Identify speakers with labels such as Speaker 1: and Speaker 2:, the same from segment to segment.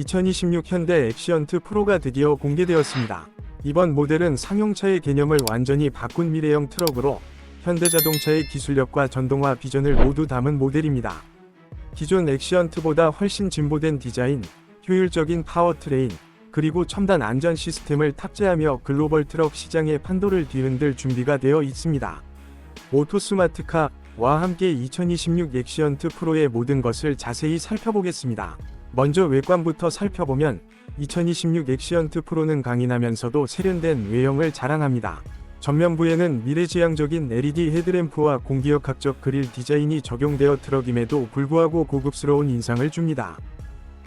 Speaker 1: 2026 현대 엑시언트 프로가 드디어 공개되었습니다. 이번 모델은 상용차의 개념을 완전히 바꾼 미래형 트럭으로 현대자동차의 기술력과 전동화 비전을 모두 담은 모델입니다. 기존 엑시언트보다 훨씬 진보된 디자인, 효율적인 파워트레인, 그리고 첨단 안전 시스템을 탑재하며 글로벌 트럭 시장의 판도를 뒤흔들 준비가 되어 있습니다. 오토스마트카와 함께 2026 엑시언트 프로의 모든 것을 자세히 살펴보겠습니다. 먼저 외관부터 살펴보면 2026 엑시언트 프로는 강인하면서도 세련된 외형을 자랑합니다. 전면부에는 미래지향적인 LED 헤드램프와 공기역학적 그릴 디자인이 적용되어 트럭임에도 불구하고 고급스러운 인상을 줍니다.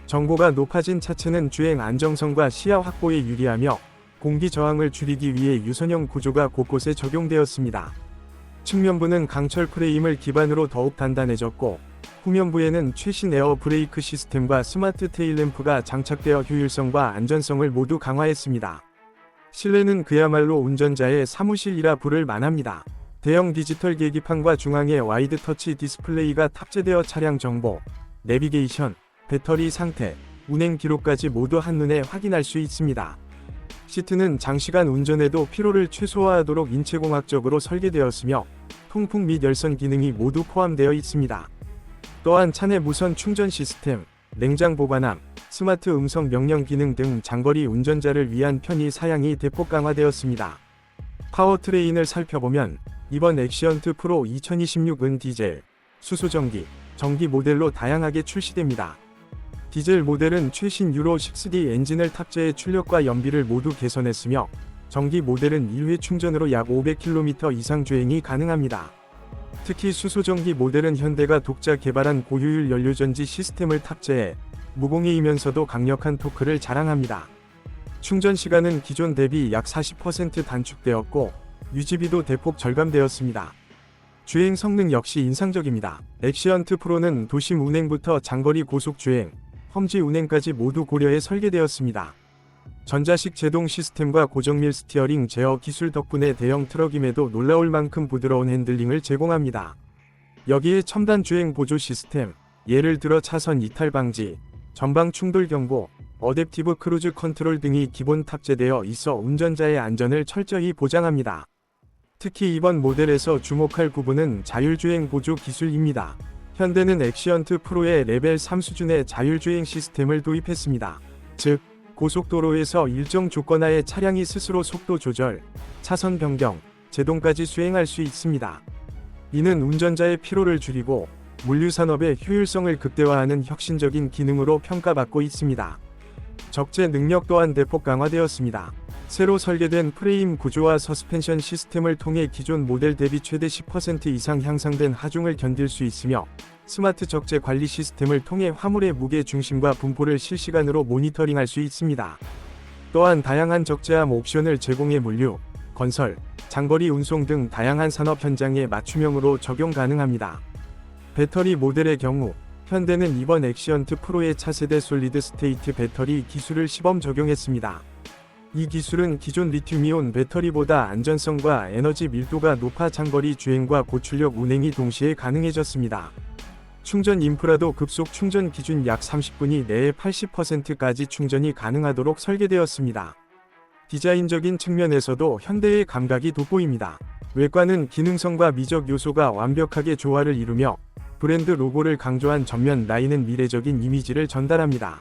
Speaker 1: 정보가 높아진 차체는 주행 안정성과 시야 확보에 유리하며 공기 저항을 줄이기 위해 유선형 구조가 곳곳에 적용되었습니다. 측면부는 강철 프레임을 기반으로 더욱 단단해졌고 후면부에는 최신 에어 브레이크 시스템과 스마트 테일램프가 장착되어 효율성과 안전성을 모두 강화했습니다. 실내는 그야말로 운전자의 사무실이라 부를 만합니다. 대형 디지털 계기판과 중앙에 와이드 터치 디스플레이가 탑재되어 차량 정보, 내비게이션, 배터리 상태, 운행 기록까지 모두 한눈에 확인할 수 있습니다. 시트는 장시간 운전에도 피로를 최소화하도록 인체공학적으로 설계되었으며 통풍 및 열선 기능이 모두 포함되어 있습니다. 또한 차내 무선 충전 시스템, 냉장 보관함, 스마트 음성 명령 기능 등 장거리 운전자를 위한 편의 사양이 대폭 강화되었습니다. 파워트레인을 살펴보면 이번 엑시언트 프로 2026은 디젤, 수소전기, 전기 모델로 다양하게 출시됩니다. 디젤 모델은 최신 유로 6D 엔진을 탑재해 출력과 연비를 모두 개선했으며 전기 모델은 1회 충전으로 약 500km 이상 주행이 가능합니다. 특히 수소전기 모델은 현대가 독자 개발한 고효율 연료전지 시스템을 탑재해 무공해이면서도 강력한 토크를 자랑합니다. 충전 시간은 기존 대비 약 40% 단축되었고 유지비도 대폭 절감되었습니다. 주행 성능 역시 인상적입니다. 엑시언트 프로는 도심 운행부터 장거리 고속 주행, 험지 운행까지 모두 고려해 설계되었습니다. 전자식 제동 시스템과 고정밀 스티어링 제어 기술 덕분에 대형 트럭임에도 놀라울 만큼 부드러운 핸들링을 제공합니다. 여기에 첨단 주행 보조 시스템, 예를 들어 차선 이탈 방지, 전방 충돌 경보, 어댑티브 크루즈 컨트롤 등이 기본 탑재되어 있어 운전자의 안전을 철저히 보장합니다. 특히 이번 모델에서 주목할 부분은 자율주행 보조 기술입니다. 현대는 엑시언트 프로의 레벨 3 수준의 자율주행 시스템을 도입했습니다. 즉, 고속도로에서 일정 조건 하에 차량이 스스로 속도 조절, 차선 변경, 제동까지 수행할 수 있습니다. 이는 운전자의 피로를 줄이고 물류 산업의 효율성을 극대화하는 혁신적인 기능으로 평가받고 있습니다. 적재 능력 또한 대폭 강화되었습니다. 새로 설계된 프레임 구조와 서스펜션 시스템을 통해 기존 모델 대비 최대 10% 이상 향상된 하중을 견딜 수 있으며 스마트 적재 관리 시스템을 통해 화물의 무게 중심과 분포를 실시간으로 모니터링할 수 있습니다. 또한 다양한 적재함 옵션을 제공해 물류, 건설, 장거리 운송 등 다양한 산업 현장에 맞춤형으로 적용 가능합니다. 배터리 모델의 경우 현대는 이번 엑시언트 프로의 차세대 솔리드 스테이트 배터리 기술을 시범 적용했습니다. 이 기술은 기존 리튬이온 배터리보다 안전성과 에너지 밀도가 높아 장거리 주행과 고출력 운행이 동시에 가능해졌습니다. 충전 인프라도 급속 충전 기준 약 30분이 내에 80%까지 충전이 가능하도록 설계되었습니다. 디자인적인 측면에서도 현대의 감각이 돋보입니다. 외관은 기능성과 미적 요소가 완벽하게 조화를 이루며 브랜드 로고를 강조한 전면 라인은 미래적인 이미지를 전달합니다.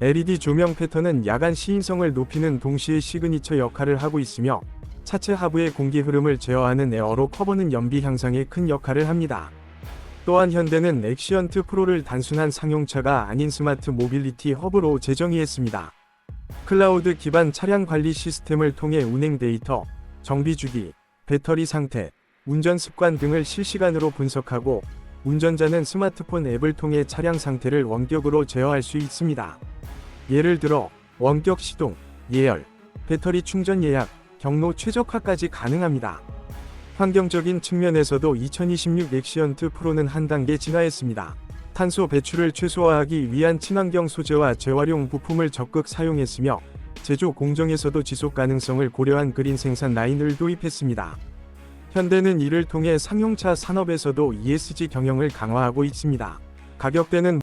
Speaker 1: LED 조명 패턴은 야간 시인성을 높이는 동시에 시그니처 역할을 하고 있으며 차체 하부의 공기 흐름을 제어하는 에어로 커버는 연비 향상에 큰 역할을 합니다. 또한 현대는 엑시언트 프로를 단순한 상용차가 아닌 스마트 모빌리티 허브로 재정의했습니다. 클라우드 기반 차량 관리 시스템을 통해 운행 데이터, 정비 주기, 배터리 상태, 운전 습관 등을 실시간으로 분석하고 운전자는 스마트폰 앱을 통해 차량 상태를 원격으로 제어할 수 있습니다. 예를 들어 원격 시동, 예열, 배터리 충전 예약, 경로 최적화까지 가능합니다. 환경적인 측면에서도 2026 엑시언트 프로는 한 단계 진화했습니다. 탄소 배출을 최소화하기 위한 친환경 소재와 재활용 부품을 적극 사용했으며 제조 공정에서도 지속 가능성을 고려한 그린 생산 라인을 도입했습니다. 현대는 이를 통해 상용차 산업에서도 ESG 경영을 강화하고 있습니다. 가격대는